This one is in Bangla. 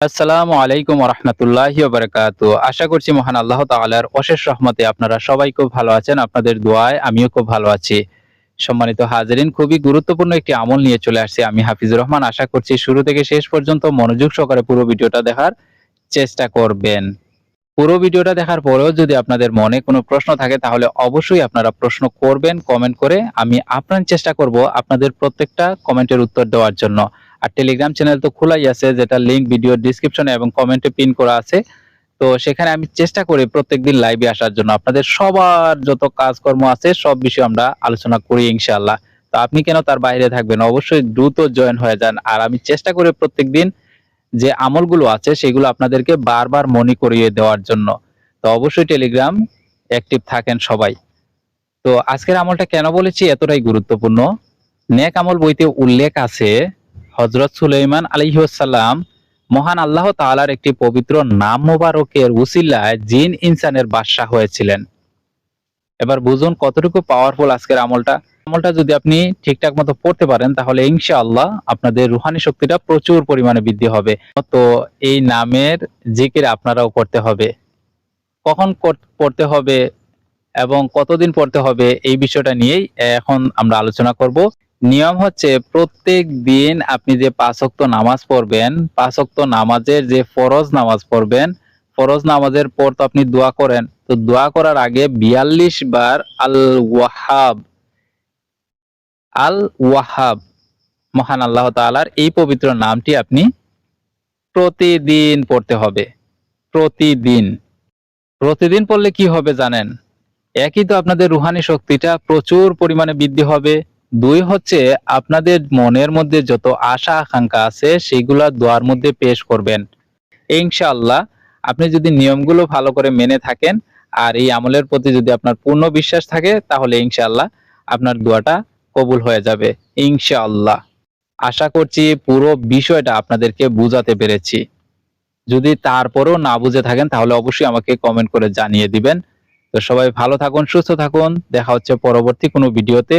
আসসালামু আলাইকুম রহমতুল্লাহি বারকাত আশা করছি মহান আল্লাহ তাআলার অশেষ রহমতে আপনারা সবাই খুব ভালো আছেন, আপনাদের দোয়ায় আমিও খুব ভালো আছি। সম্মানিত হাজারিন, খুবই গুরুত্বপূর্ণ একটি আমল নিয়ে চলে আসছে আমি হাফিজুর রহমান। আশা করছি শুরু থেকে শেষ পর্যন্ত মনোযোগ সহকারে পুরো ভিডিওটা দেখার চেষ্টা করবেন। পুরো ভিডিওটা দেখার পরেও যদি আপনাদের মনে কোনো প্রশ্ন থাকে, তাহলে অবশ্যই আপনারা প্রশ্ন করবেন, কমেন্ট করে আমি আপনার চেষ্টা করব আপনাদের প্রত্যেকটা কমেন্টের উত্তর দেওয়ার জন্য। আর টেলিগ্রাম চ্যানেল তো খোলাই আছে, যেটা লিংক ভিডিও ডিসক্রিপশনে এবং কমেন্টে পিন করা আছে। তো সেখানে আমি চেষ্টা করি প্রত্যেকদিন লাইভে আসার জন্য। আপনাদের সবার যত কাজকর্ম আছে, সব বিষয়ে আমরা আলোচনা করি ইনশাআল্লাহ। তো আপনি কেন তার বাইরে থাকবেন? অবশ্যই দ্রুত জয়েন হয়ে যান। আর আমি চেষ্টা করি প্রত্যেকদিন যে আমলগুলো আছে, সেগুলো আপনাদেরকে বারবার মনে করিয়ে দেওয়ার জন্য। তো অবশ্যই টেলিগ্রাম অ্যাক্টিভ থাকেন সবাই। তো আজকের আমলটা কেন বলেছি? এতটাই গুরুত্বপূর্ণ। নেক আমল বইতে উল্লেখ আছে হজরত সুলাইমান আলিহাসাল্লাম মহান আল্লাহ তাআলার একটি পবিত্র নাম মোবারকের উসিলায় জিন ইনসানের বাদশাহ হয়েছিলেন। এবার বুঝুন কতটুকু পাওয়ারফুল আজকের আমলটা। আমলটা যদি আপনি ঠিকঠাক মতো পড়তে পারেন, তাহলে ইনশাআল্লাহ আপনাদের রুহানি শক্তিটা প্রচুর পরিমাণে বৃদ্ধি হবে। তো এই নামের জিকির আপনারাও করতে হবে। কখন পড়তে হবে এবং কতদিন পড়তে হবে এই বিষয়টা নিয়েই এখন আমরা আলোচনা করব। নিয়ম হচ্ছে প্রত্যেক দিন আপনি যে পাঁচক্ত নামাজ পড়বেন পাঁচক্ত নামাজের যে ফরজ নামাজ পড়বেন, ফরজ নামাজের পর তো আপনি দোয়া করেন। তো দোয়া করার আগে বিয়াল্লিশ বার আল ওয়াহাব আল ওয়াহাব মহান আল্লাহ তাআলার এই পবিত্র নামটি আপনি প্রতিদিন পড়তে হবে। প্রতিদিন। প্রতিদিন পড়লে কি হবে জানেন? একই তো আপনাদের রুহানি শক্তিটা প্রচুর পরিমাণে বৃদ্ধি হবে। দুই হচ্ছে আপনাদের মনের মধ্যে যত আশা, আকাঙ্ক্ষা আছে, সেগুলা দোয়ার মধ্যে পেশ করবেন। ইনশাআল্লাহ, আপনি যদি নিয়মগুলো ভালো করে মেনে থাকেন আর এই আমলের প্রতি যদি আপনার পূর্ণ বিশ্বাস থাকে, তাহলে ইনশাআল্লাহ আপনার দোয়াটা কবুল হয়ে যাবে। ইনশাআল্লাহ। আশা করছি পুরো বিষয়টা আপনাদেরকে বুঝাতে পেরেছি। যদি তারপরেও না বুঝে থাকেন, তাহলে অবশ্যই আমাকে কমেন্ট করে জানিয়ে দিবেন। তো সবাই ভালো থাকুন, সুস্থ থাকুন। দেখা হচ্ছে পরবর্তী কোনো ভিডিওতে।